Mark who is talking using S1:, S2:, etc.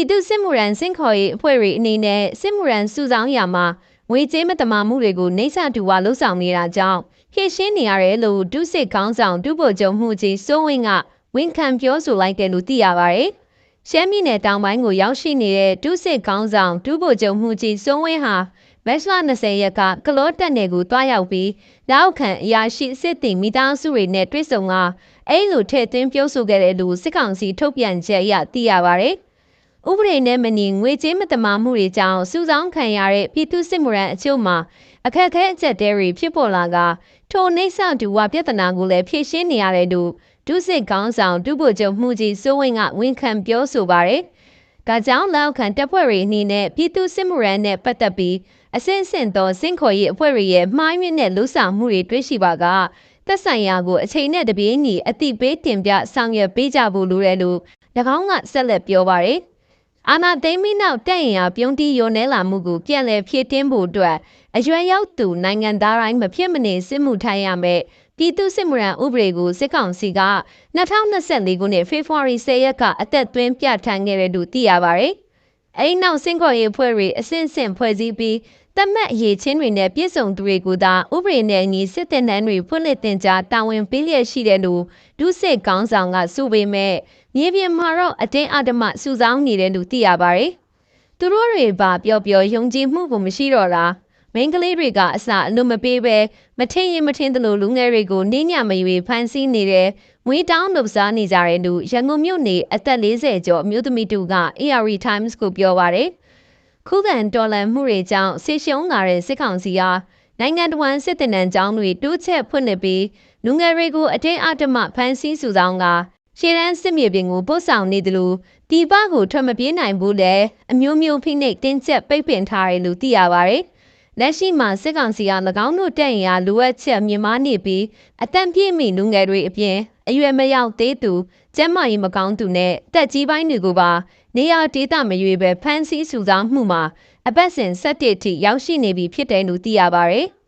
S1: ပြည်သူစစ်မှုရန်စင်ခေါ်ရေးအဖွဲ့တွေအနေနဲ့စစ်မှုရန်စုဆောင်းရာမှာငွေကြေးမတမာမှုတွေကိုနှိမ့်ဆတူဝါလှုပ်ဆောင်နေတာကြောင့်ဖြည့်ရှင်းနေရတယ်လို့ဒုစစ်ခေါင်းဆောင်ဒုဗိုလ်ချုပ်မှုကြီးစိုးဝင်းကဝန်ခံပြောဆိုလိုက်တယ်လို့သိရပါတယ်။ရှမ်းပြည်နယ်တောင်ပိုင်းကိုရောက်ရှိနေတဲ့ဒုစစ်ခေါင်းဆောင်ဒုဗိုလ်ချုပ်မှုကြီးစိုးဝင်းဟာမက်လ20ရက်ကကလောတက်နယ်ကိုတွားရောက်ပြီးလောက်ခံအရာရှိစစ်တင်မိသားစုတွေနဲ့တွေ့ဆုံကအဲ့လိုထည့်သွင်းပြောဆိုခဲ့တယ်လို့စစ်ကောင်စီထုတ်ပြန်ချက်အရသိရပါတယ်။ ဥပဒေနဲ့မညီငွေကြေးမတမာမှုတွေကြောင့်စူးစောင်းခံရတဲ့ပြည်သူစစ်မှုရန်အချို့မှာအခက်အခဲအကျက်တဲတွေဖြစ်ပေါ်လာကထိုနှိမ့်ဆတူဝပြဿနာကိုလည်းဖြေရှင်းနေရတယ်လို့ဒုစစ်ကောင်းဆောင်ဒုဗိုလ်ချုပ်မှုကြီးစိုးဝင်းကဝန်ခံပြောဆိုပါတယ်။ဒါကြောင့်လောက်ခံတပ်ဖွဲ့တွေအနေနဲ့ပြည်သူစစ်မှုရန်နဲ့ပတ်သက်ပြီးအစင်းစင်သောစင့်ခေါ်ရေးအဖွဲ့တွေရဲ့မှားယွင်းတဲ့လူဆောင်မှုတွေတွေ့ရှိပါကသက်ဆိုင်ရာကိုအချိန်နဲ့တပြေးညီအတိပေးတင်ပြဆောင်ရွက်ပေးကြဖို့လိုတယ်လို့၎င်းကဆက်လက်ပြောပါရယ် အာနာသိမ်းပြီးနောက်တက်ရင်အားပြုံးတီးယိုနဲလာမှုကိုပြန်လည်ဖြည့်တင်းဖို့အတွက်အရွယ်ရောက်သူနိုင်ငံသားတိုင်းမဖြစ်မနေစစ်မှုထိုင်ရမယ်ပြည်သူစစ်မှုရန်ဥပဒေကိုစစ်ကောင်စီက2024ခုနှစ်ဖေဖော်ဝါရီ10ရက်ကအသက်သွင်းပြဋ္ဌာန်းခဲ့တဲ့လို့သိရပါတယ်။အဲဒီနောက်စင်ခေါ်ရေးဖွဲ့တွေအဆင့်ဆင့်ဖွဲ့စည်းပြီးတမတ်အရေးချင်းတွေနဲ့ပြည့်စုံသူတွေကိုသာဥပဒေနဲ့အညီစစ်တပ်နှန်းတွေဖွင့်လှစ်တင်ကြားတာဝန်ပေးလျက်ရှိတယ်လို့ဒုစစ်ကောင်းဆောင်ကဆိုပေမဲ့ မြေပြင်မှာတော့အတင်းအဓမ္မစုဆောင်းနေတယ်လို့သိရပါတယ်။သူတို့တွေပါပျော်ပျော်ယုံကြည်မှုကိုမရှိတော့တာမိန်းကလေးတွေကအစအလွန်မပေးပဲမထင်ရင်မထင်သလိုလူငယ်တွေကိုနင်းညမရွေဖမ်းဆီးနေတယ်မွေးတောင်းလုပ်စားနေကြတဲ့လူရန်ကုန်မြို့နေအသက်40ကျော်အမျိုးသမီးတူက AR Times ကိုပြောပါတယ်ခုခံတော်လှန်မှုတွေကြောင့်ဆေးရှုံးလာတဲ့စစ်ကောင်စီဟာနိုင်ငံတော်စစ်တပ်နံကျောင်းတွေတိုးချက်ဖွင့်နေပြီးလူငယ်တွေကိုအတင်းအဓမ္မဖမ်းဆီးစုဆောင်က ရှေ့တန်းစစ်မြေပြင်ကိုပို့ဆောင်နေတယ်လို့ဒီပကိုထွက်မပြေးနိုင်ဘူးလေအမျိုးမျိုးဖိနှိပ်တင်းကျပ်ပိတ်ပင်ထားတယ်လို့သိရပါတယ်လက်ရှိမှာစစ်ကောင်စီက၎င်းတို့တက်ရင်အားလိုအပ်ချက်မြင်မာနေပြီးအတန်ပြည့်မိလူငယ်တွေအပြင်အရွယ်မရောက်သေးသူကျန်းမာရေးမကောင်းသူနဲ့တက်ကြီးပိုင်းတွေကိုပါနေရာဒေသမရွေပဲဖမ်းဆီးစုဆောင်းမှုမှာအပတ်စဉ်၁၇ထိရောက်ရှိနေပြီဖြစ်တယ်လို့သိရပါဗျ။